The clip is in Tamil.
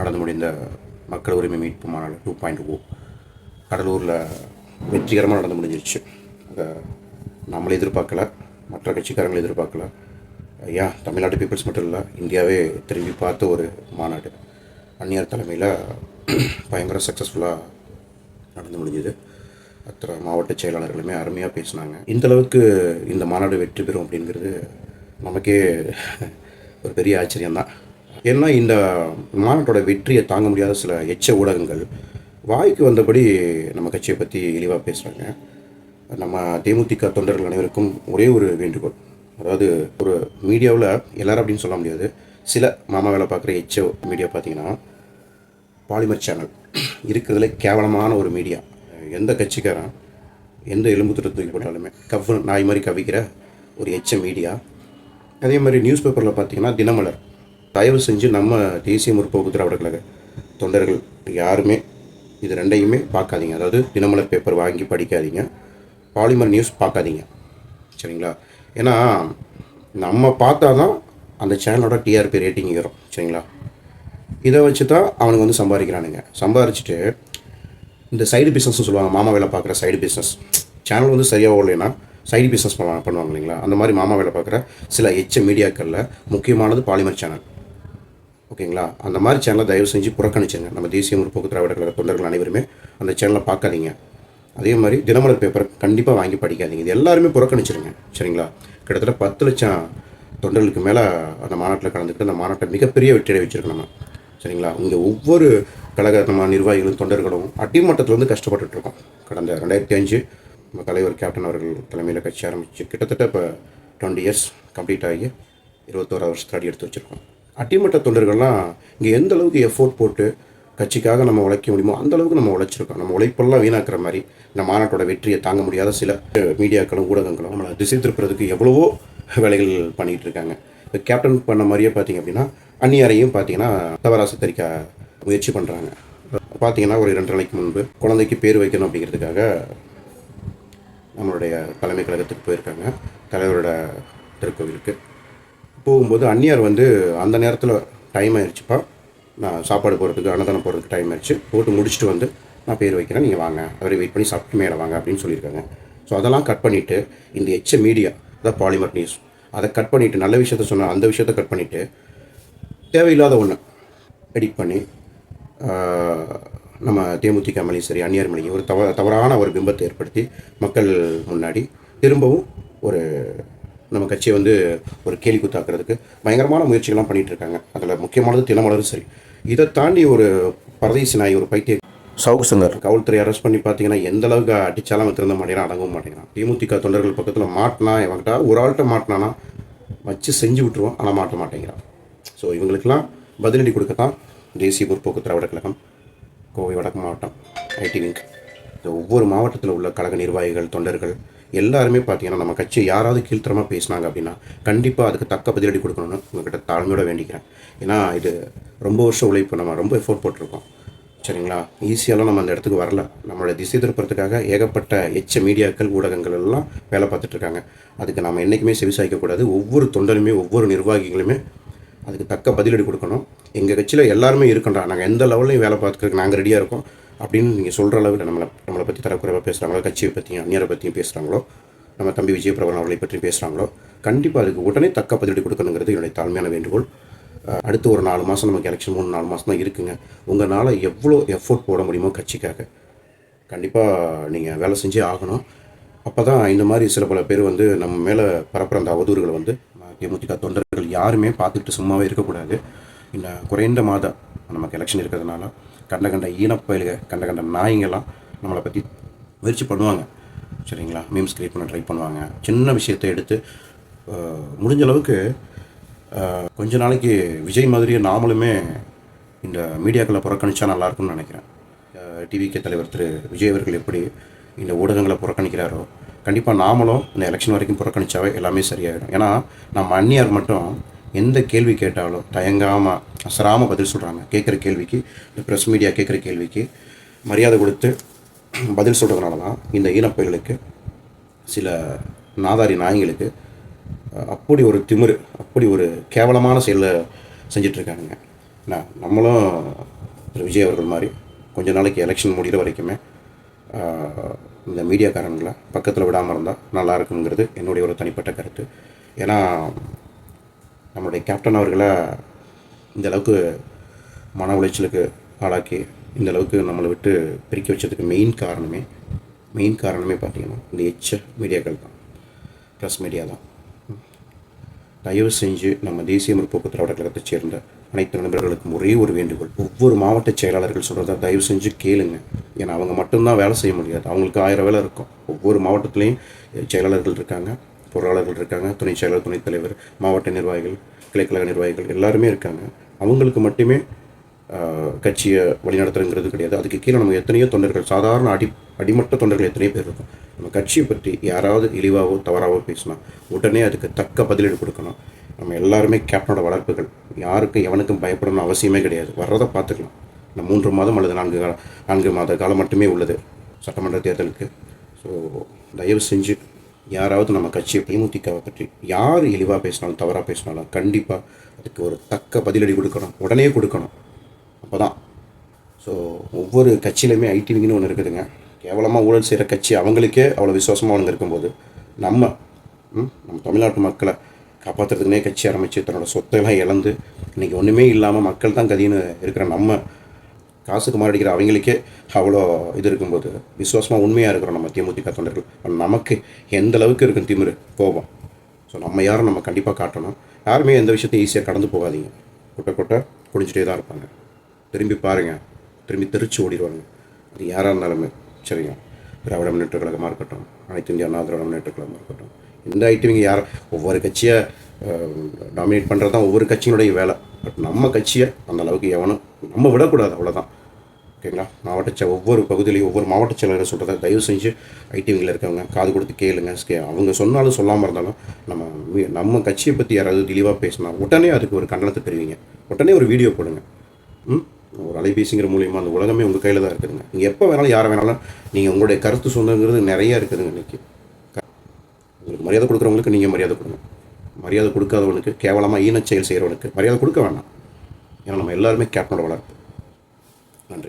நடந்து முடிந்த மக்கள் உரிமை மீட்பு மாநாடு டூ பாயிண்ட் ஓ oh. கடலூரில் வெற்றிகரமாக நடந்து முடிஞ்சிருச்சு. அதை நம்மளே எதிர்பார்க்கல மற்ற கட்சிக்காரங்களை எதிர்பார்க்கல. ஏன் தமிழ்நாட்டு பீப்புள்ஸ் மட்டும் இல்லை இந்தியாவே திரும்பி பார்த்த ஒரு மாநாடு. அந்நியார் தலைமையில் பயங்கர சக்ஸஸ்ஃபுல்லாக நடந்து முடிஞ்சுது. அத்தனை மாவட்ட செயலாளர்களுமே அருமையாக பேசினாங்க. இந்த அளவுக்கு இந்த மாநாடு வெற்றி பெறும் அப்படிங்கிறது நமக்கே ஒரு பெரிய ஆச்சரியம்தான். ஏன்னா இந்த மாநாட்டோட வெற்றியை தாங்க முடியாத சில எச்ச ஊடகங்கள் வாய்க்கு வந்தபடி நம்ம கட்சியை பற்றி இழிவாக பேசுகிறாங்க நம்ம தேமுதிக தொண்டர்கள் அனைவருக்கும் ஒரே ஒரு வேண்டுகோள். அதாவது ஒரு மீடியாவில் எல்லாரும் அப்படின்னு சொல்ல முடியாது. சில மாமா வேலை பார்க்குற எச்ச மீடியா பார்த்தீங்கன்னா பாலிமர் சேனல். இருக்கிறதுல கேவலமான ஒரு மீடியா. எந்த கட்சிக்காரன் எந்த எலும்பு துட்டு தூக்கி போட்டாலுமே கவ் நாய் மாதிரி கவிக்கிற ஒரு எச்ச மீடியா. அதே மாதிரி நியூஸ் பேப்பரில் பார்த்தீங்கன்னா தினமலர். தயவு செஞ்சு நம்ம தேசிய முற்போக்கு திராவிட கழக தொண்டர்கள் யாருமே இது ரெண்டையுமே பார்க்காதீங்க. அதாவது தினமலர் பேப்பர் வாங்கி படிக்காதீங்க. பாலிமர் நியூஸ் பார்க்காதீங்க. சரிங்களா? ஏன்னா நம்ம பார்த்தா தான் அந்த சேனலோட டிஆர்பி ரேட்டிங் ஏறும். சரிங்களா? இதை வச்சு தான் அவனுங்க வந்து சம்பாதிக்கிறானுங்க. சம்பாரிச்சிட்டு இந்த சைடு பிஸ்னஸ்னு சொல்லுவாங்க மாமா வேலை பார்க்குற சைடு பிஸ்னஸ் சேனல் வந்து சரியாக ஓடலைன்னா சைடு பிஸ்னஸ் பண்ணுவாங்க பண்ணுவாங்க இல்லைங்களா? அந்த மாதிரி மாமா வேலை பார்க்குற சில எச்ச மீடியாக்களில் முக்கியமானது பாலிமர் சேனல் ஓகேங்களா? அந்த மாதிரி சேனலை தயவு செஞ்சு புறக்கணிச்சுங்க. நம்ம தேசிய முற்போக்கு திராவிட கழக தொண்டர்கள் அனைவருமே அந்த சேனலை பார்க்காதீங்க. அதே மாதிரி தினமலர் பேப்பர் கண்டிப்பாக வாங்கி படிக்காதீங்க. இது எல்லாருமே புறக்கணிச்சிருங்க. சரிங்களா? கிட்டத்தட்ட பத்து லட்சம் தொண்டர்களுக்கு மேலே அந்த மாநாட்டில் கலந்துக்கிட்டு அந்த மாநாட்டை மிகப்பெரிய வெற்றியை வச்சிருக்கோம் நம்ம. சரிங்களா? இங்கே ஒவ்வொரு கழக நம்ம நிர்வாகிகளும் தொண்டர்களும் அடிமட்டத்தில் வந்து கஷ்டப்பட்டுட்டு இருக்கோம். கடந்த ரெண்டாயிரத்தி அஞ்சு நம்ம தலைவர் கேப்டன் அவர்கள் தலைமையில் கட்சி ஆரம்பித்து கிட்டத்தட்ட இப்போ டுவெண்ட்டி இயர்ஸ் கம்ப்ளீட் ஆகி இருபத்தோரா வருஷத்துல அடி எடுத்து வச்சுருக்கோம். அடிமட்ட தொண்டர்கள்லாம் இங்கே எந்த அளவுக்கு எஃபோர்ட் போட்டு கட்சிக்காக நம்ம உழைக்க முடியுமோ அந்த அளவுக்கு நம்ம உழைச்சிருக்கோம். நம்ம உழைப்பெல்லாம் வீணாக்குற மாதிரி இந்த மாநாட்டோட வெற்றியை தாங்க முடியாத சில மீடியாக்களும் ஊடகங்களும் நம்மளை திசை திருப்புறதுக்கு எவ்வளவோ வேலைகள் பண்ணிகிட்டு இருக்காங்க. இப்போ கேப்டன் பண்ண மாதிரியே பார்த்தீங்க அப்படின்னா அந்நியாரையும் பார்த்தீங்கன்னா தவறாசு தரிக்க முயற்சி பண்ணுறாங்க பார்த்தீங்கன்னா ஒரு இரண்டு நாளைக்கு முன்பு குழந்தைக்கு பேர் வைக்கணும் அப்படிங்கிறதுக்காக நம்மளுடைய தலைமை கழகத்துக்கு போயிருக்காங்க. தலைவரோட திருக்கோவிலுக்கு. போகும்போது அந்நியார் வந்து அந்த நேரத்தில் டைம் ஆயிடுச்சுப்பா நான் சாப்பாடு போகிறதுக்கு அன்னதானம் போகிறதுக்கு டைம் ஆயிடுச்சு போட்டு முடிச்சுட்டு வந்து நான் பேர் வைக்கிறேன் நீங்கள் வாங்க. அவரை வெயிட் பண்ணி சாப்பிட்டு மேலே வாங்க அப்படின்னு சொல்லியிருக்காங்க. ஸோ அதெல்லாம் கட் பண்ணிவிட்டு இந்த எச்ச மீடியா அதான் பாலிமர் நியூஸ் அதை கட் பண்ணிவிட்டு நல்ல விஷயத்த சொன்ன அந்த விஷயத்த கட் பண்ணிவிட்டு தேவையில்லாத ஒன்று எடிட் பண்ணி நம்ம தேமுதிக மலையும் சரி அந்நியார் மலையும் ஒரு தவ தவறான ஒரு பிம்பத்தை ஏற்படுத்தி மக்கள் முன்னாடி திரும்பவும் ஒரு நம்ம கட்சியை வந்து ஒரு கேலி குத்தாக்குறதுக்கு பயங்கரமான முயற்சிகள்லாம் பண்ணிட்டு இருக்காங்க அதில் முக்கியமானது தினமலரும் சரி. இதை தாண்டி ஒரு பரதேசி நாய் ஒரு பைத்திய சவுக் சங்கர் காவல்துறை அரெஸ்ட் பண்ணி பார்த்தீங்கன்னா எந்த அளவுக்கு அடிச்சாலும் அவன் திருந்த மாட்டேங்கிறான் அடங்கவும் மாட்டேங்கிறான். திமுக தொண்டர்கள் பக்கத்தில் மாட்டினா இவன்கிட்ட ஒரு ஆள்கிட்ட மாட்டினானா வச்சு செஞ்சு விட்டுருவான் ஆனால் மாட்ட மாட்டேங்கிறான். ஸோ இவங்களுக்கெல்லாம் பதிலடி கொடுக்கத்தான் தேசிய முற்போக்கு திராவிட கழகம் கோவை வடக்கு மாவட்டம் ஐடி விங்க். இந்த ஒவ்வொரு மாவட்டத்தில் உள்ள கழக நிர்வாகிகள் தொண்டர்கள் எல்லாருமே பார்த்தீங்கன்னா நம்ம கட்சியை யாராவது கீழ்த்தரமாக பேசினாங்க அப்படின்னா கண்டிப்பாக அதுக்கு தக்க பதிலடி கொடுக்கணும்னு உங்ககிட்ட தாழ்மையோட வேண்டிக்கிறேன். ஏன்னா இது ரொம்ப வருஷம் உழைப்பு நம்ம ரொம்ப எஃபோர்ட் போட்டிருக்கோம். சரிங்களா? ஈஸியாலாம் நம்ம அந்த இடத்துக்கு வரல. நம்மளோட திசை திருப்பறதுக்காக ஏகப்பட்ட எச்ச மீடியாக்கள் ஊடகங்கள் எல்லாம் வேலை பார்த்துட்ருக்காங்க அதுக்கு நம்ம என்றைக்குமே செவிசாய்க்கக்கூடாது ஒவ்வொரு தொண்டருமே ஒவ்வொரு நிர்வாகிகளுமே அதுக்கு தக்க பதிலடி கொடுக்கணும். எங்கள் கட்சியில் எல்லாருமே இருக்கண்டா நாங்கள் எந்த லெவல்லையும் வேலை பார்த்துக்கிறதுக்கு நாங்கள் ரெடியாக இருக்கோம். அப்படின்னு நீங்கள் சொல்கிற அளவில் நம்மளை நம்மளை பற்றி தரக்குறைவாக பேசுகிறாங்களோ கட்சியை பற்றியும் அந்நியரை பற்றியும் பேசுகிறாங்களோ நம்ம தம்பி விஜயபிரபன் அவர்களை பற்றி பேசுகிறாங்களோ கண்டிப்பாக அதுக்கு உடனே தக்க பதிலடி கொடுக்கணுங்கிறது என்னுடைய தாழ்மையான வேண்டுகோள். அடுத்து ஒரு நாலு மாதம் நமக்கு எலெக்ஷன் மூணு நாலு மாதம் தான் இருக்குங்க. உங்களால் எவ்வளோ எஃபோர்ட் போட முடியுமோ கட்சிக்காக? கண்டிப்பாக நீங்கள் வேலை செஞ்சே ஆகணும். அப்போ தான் இந்த மாதிரி சில பல பேர் வந்து நம்ம மேலே பரப்புற அந்த அவதூறுகளை வந்து தேமுதிக தொண்டர்கள் யாருமே பார்த்துட்டு சும்மாவே இருக்கக்கூடாது. இந்த குறைந்த மாதம் நமக்கு எலெக்ஷன் இருக்கிறதுனால கண்ட கண்ட ஈனப்பயிலுக கண்ட கண்ட நாய்ங்கெல்லாம் நம்மளை பற்றி முயற்சி பண்ணுவாங்க. சரிங்களா? மீம்ஸ் கிரியேட் பண்ண ட்ரை பண்ணுவாங்க. சின்ன விஷயத்தை எடுத்து முடிஞ்ச அளவுக்கு கொஞ்ச நாளைக்கு விஜய் மாதிரியே நாமளுமே இந்த மீடியாக்களை புறக்கணிச்சா நல்லாயிருக்கும்னு நினைக்கிறேன். டிவிகே தலைவர் திரு விஜய் அவர்கள் எப்படி இந்த ஊடகங்களை புறக்கணிக்கிறாரோ கண்டிப்பாக நாமளும் இந்த எலெக்ஷன் வரைக்கும் புறக்கணிச்சாவே எல்லாமே சரியாயிடும். ஏன்னா நம்ம அந்நியார் மட்டும் எந்த கேள்வி கேட்டாலும் தயங்காமல் அசராமல் பதில் சொல்கிறாங்க கேட்குற கேள்விக்கு இந்த ப்ரெஸ் மீடியா கேட்குற கேள்விக்கு மரியாதை கொடுத்து பதில் சொல்கிறதுனால தான் இந்த ஈனப்பயிர்களுக்கு சில நாதாரி நாய்களுக்கு அப்படி ஒரு திமிரு அப்படி ஒரு கேவலமான செயலை செஞ்சிட்ருக்காங்க நான் நம்மளும் திரு. விஜய் அவர்கள் மாதிரி கொஞ்ச நாளைக்கு எலெக்ஷன் முடிகிற வரைக்குமே இந்த மீடியாக்காரங்களை பக்கத்தில் விடாமல் இருந்தால் நல்லா இருக்குங்கிறது என்னுடைய ஒரு தனிப்பட்ட கருத்து. ஏன்னா நம்மளுடைய கேப்டன் அவர்களை இந்த அளவுக்கு மன உளைச்சலுக்கு ஆளாக்கி இந்த அளவுக்கு நம்மளை விட்டு பிரிக்க வச்சதுக்கு மெயின் காரணமே மெயின் காரணமே பார்த்திங்கன்னா இந்த எச்ச மீடியாக்கள் தான். ப்ரெஸ் மீடியா தான். தயவு செஞ்சு நம்ம தேசிய முற்போக்கு திராவிட கழகத்தை சேர்ந்த அனைத்து நண்பர்களுக்கும் ஒரே ஒரு வேண்டுகோள். ஒவ்வொரு மாவட்ட செயலாளர்கள் சொல்கிறத தயவு செஞ்சு கேளுங்க. ஏன்னா அவங்க மட்டும்தான் வேலை செய்ய முடியாது. அவங்களுக்கு ஆயிரம் வேலை இருக்கும். ஒவ்வொரு மாவட்டத்துலேயும் செயலாளர்கள் இருக்காங்க. பொருளாளர்கள் இருக்காங்க துணை செயலாளர் துணைத் தலைவர் மாவட்ட நிர்வாகிகள் கிளைக்கழக நிர்வாகிகள் எல்லாருமே இருக்காங்க. அவங்களுக்கு மட்டுமே கட்சியை வழிநடத்துறங்கிறது கிடையாது. அதுக்கு கீழே நம்ம எத்தனையோ தொண்டர்கள் சாதாரண அடி அடிமட்ட தொண்டர்கள் எத்தனையோ பேர் இருக்கும். நம்ம கட்சியை பற்றி யாராவது இழிவாகவோ தவறாகவோ பேசினா உடனே அதுக்கு தக்க பதிலடி கொடுக்கணும். நம்ம எல்லாருமே கேப்டனோட வளர்ப்புகள். யாருக்கும் எவனுக்கும் பயப்படணும்னு அவசியமே கிடையாது. வர்றதை பார்த்துக்கலாம். இந்த மூன்று மாதம் அல்லது நான்கு கால நான்கு மாத காலம் மட்டுமே உள்ளது சட்டமன்ற தேர்தலுக்கு. ஸோ தயவு செஞ்சு யாராவது நம்ம கட்சியை தேமுதிகவை பற்றி யார் இழிவாக பேசினாலும் தவறாக பேசினாலும் கண்டிப்பாக அதுக்கு ஒரு தக்க பதிலடி கொடுக்கணும். உடனே கொடுக்கணும். அப்போ தான் ஸோ ஒவ்வொரு கட்சியிலையுமே ஐடிவிங்கன்னு ஒன்று இருக்குதுங்க. கேவலமாக ஊழல் செய்கிற கட்சி அவங்களுக்கே அவ்வளோ விசுவாசமாக அவங்க இருக்கும்போது நம்ம ம், நம்ம தமிழ்நாட்டு மக்களை காப்பாற்றுறதுக்குனே கட்சி ஆரம்பித்து தன்னோட சொத்தையெல்லாம் இழந்து இன்றைக்கி ஒன்றுமே இல்லாமல் மக்கள் தான் கதின்னு இருக்கிற நம்ம காசுக்கு மாறடிக்கிற அவங்களுக்கே அவ்வளோ இது இருக்கும்போது விசுவாசமாக உண்மையாக இருக்கிறோம் நம்ம தேமுதிக தொண்டர்கள். நமக்கு எந்த அளவுக்கு இருக்கும் திமிரு? கோபம். ஸோ நம்ம யாரும் நம்ம கண்டிப்பாக காட்டணும்? யாருமே எந்த விஷயத்தையும் ஈஸியாக கடந்து போகாதீங்க. கொட்டை கொட்டை குடிஞ்சிட்டே தான் இருப்பாங்க. திரும்பி பாருங்கள் திரும்பி தெரிச்சு ஓடிடுவாங்க. அது யாராக இருந்தாலுமே சரிங்க. திராவிட முன்னேற்ற கழகமாக இருக்கட்டும் அனைத்து இந்திய அண்ணா திராவிட முன்னேற்ற கழகமாக இருக்கட்டும் இந்த ஐட்டமிங்க யார் ஒவ்வொரு கட்சியை டாமினேட் பண்ணுறது தான் ஒவ்வொரு கட்சியினுடைய வேலை. பட் நம்ம கட்சியை அந்த அளவுக்கு எவனும் நம்ம விடக்கூடாது அவ்வளோதான் ஓகேங்களா? மாவட்ட செ ஒவ்வொரு பகுதியிலையும் ஒவ்வொரு மாவட்ட செயலரை சொல்கிறத தயவு செஞ்சு ஐடிவிங்கில் இருக்கவங்க காது கொடுத்து கேளுங்க. கே- அவங்க சொன்னாலும் சொல்லாமல் இருந்தாலும் நம்ம நம்ம கட்சியை பற்றி யாராவது தெளிவாக பேசினா உடனே அதுக்கு ஒரு கண்டனத்தை தெரிவிங்க உடனே ஒரு வீடியோ போடுங்க. ம்? ஒரு அலைபேசிங்கிற மூலியமாக அந்த உலகமே உங்கள் கையில் தான் இருக்குதுங்க. நீங்கள் எப்போ வேணாலும் யாரை வேணாலும் நீங்கள் உங்களுடைய கருத்து சொந்தங்கிறது நிறைய இருக்குதுங்க இன்றைக்கி உங்களுக்கு மரியாதை கொடுக்குறவங்களுக்கு நீங்கள் மரியாதை கொடுங்க. மரியாதை கொடுக்காதவனுக்கு கேவலமாக ஈனச் செயல் செய்கிறவனுக்கு மரியாதை கொடுக்க வேண்டாம் ஏன்னா நம்ம எல்லாருமே கேப்டனோட வளர்ப்பு. நன்றி.